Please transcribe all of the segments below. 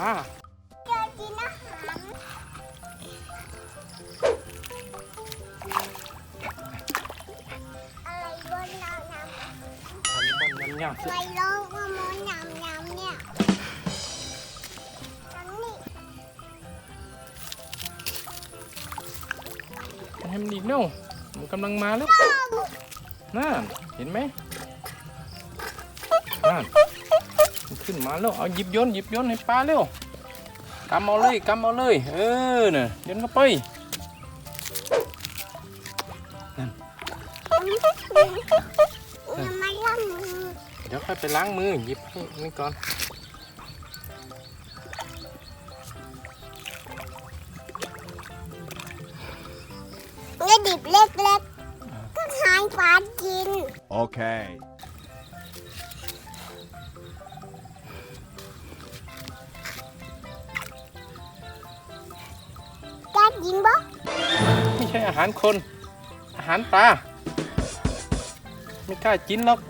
อยากินอาหารอะไรบนเราน้มันมันยำำสิ ไว่ลกมะม่วงน้ำน้ำเนี่ยน้ำนี่ให้มันอีกเน่ามันกำลังมาแล้วต้นั่นเห็นไหมนั่น ขึ้นมาแล้วเอาหยิบโยนหยิบโยนให้ปลาเร็วกำเอาเลยกำเอาเลย เออน่ะโยนเข้าไปยังไม่ล้างมือเดี๋ยวค่อยไปล้างมือหยิบให้นี่ก่อนเนี่ยดิบเล็กๆก็หายปลากิน Okay. ก ใช่อาหารคน อาหารปลา ไม่กล้ากินหรอก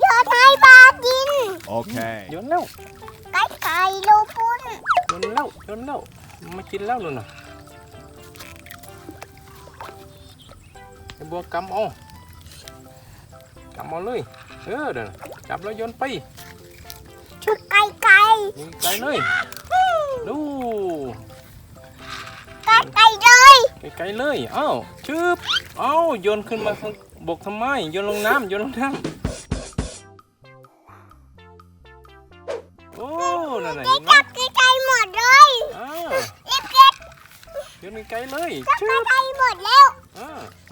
โยนให้ปลากิน Okay. โยนแล้วไก่ไก่โลปุ้นโยนแล้วโยนแล้วมากินแล้วนู่นน่ะไอ้บัวกำเอากำเอาเลย เออเดี๋ยวน่ะจับแล้วโยนไปชุดไก่ไก่ยิงไกลเลยดูไก่ไก่เลยไกลๆเลยเอ้าชึบเอ้าโยนขึ้นมาข้างบกทำไมโยนลงน้ำโยนลงน้ำโอ้นั่นน่ะไก่เห็นไหมจับไก่ไก่หมดเลยอ้าเล็บเล็บโยนไกลๆเลยจับชึไก่บไก่หมดแล้วอ่า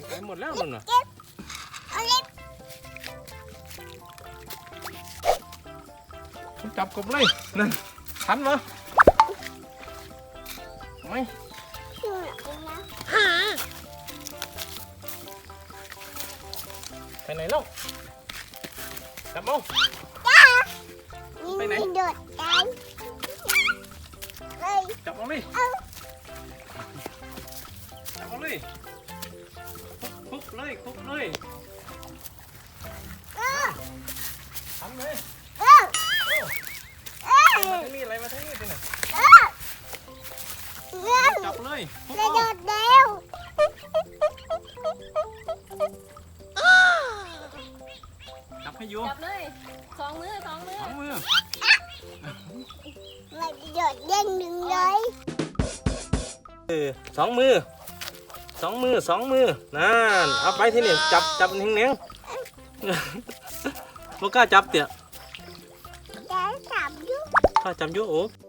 ไกลหมดแล้วนั่นน่ะ จับกบเลยนั่นทันเหรอไม่ดูหน่อยนะหาไปไหนแล้วจับเอาจ้าไปไหนมีโดดกันเลยจับเอาเลยเอาจับเอาเลยคุบเลยคุบเลยเออทำเลย เออเออ มาทาง นี้อะไรมาทางนี้สิน่ะเออเออจับเลยคุบกระเอาโดดเร็วจับให้อยู่จับเลยสองมือสองมือสองมือไม่โดดเด้งหนึ่งเลยเออสองมือสองมือสองมือนั่นเอาไปที่นี่จับจับเนียงๆบ่กล้าจับเตี่ย จะจั